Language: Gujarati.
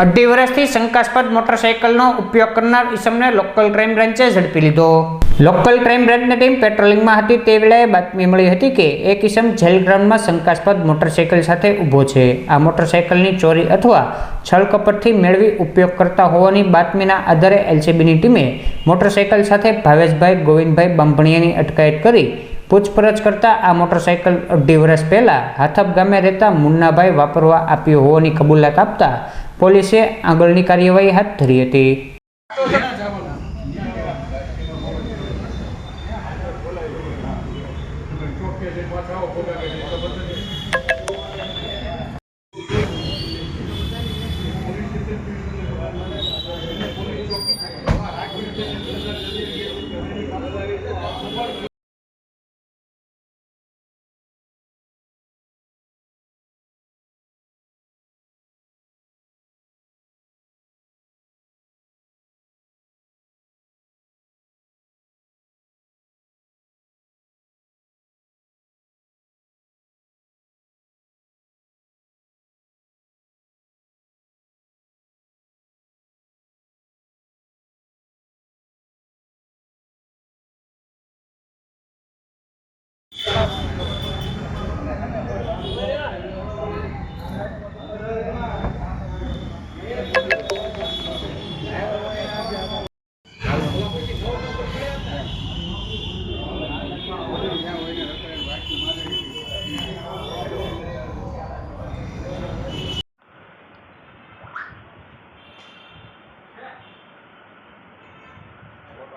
અઢી વર્ષથી શંકાસ્પદ મોટરસાઇકલનો ઉપયોગ કરનાર ઇસમને લોકલ ક્રાઇમ બ્રાન્ચે ઝડપી લીધો. લોકલ ક્રાઇમ બ્રાન્ચની ટીમ પેટ્રોલિંગમાં હતી તે વેળાએ બાતમી મળી હતી કે એક ઇસમ જેલ ગ્રાઉન્ડમાં શંકાસ્પદ મોટરસાઇકલ સાથે ઊભો છે. આ મોટરસાઇકલની ચોરી અથવા છળકપટથી મેળવી ઉપયોગ કરતા હોવાની બાતમીના આધારે એલસીબીની ટીમે મોટરસાઇકલ સાથે ભાવેશભાઈ ગોવિંદભાઈ બાંભણિયાની અટકાયત કરી પૂછપરછ કરતાં આ મોટરસાઇકલ અઢી વર્ષ પહેલાં હાથપ ગામે રહેતા મુન્નાભાઈ વાપરવા આપ્યું હોવાની કબૂલાત આપતા પોલીસે આગળની કાર્યવાહી હાથ ધરી હતી.